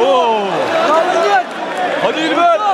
Oo. Hadi İlber.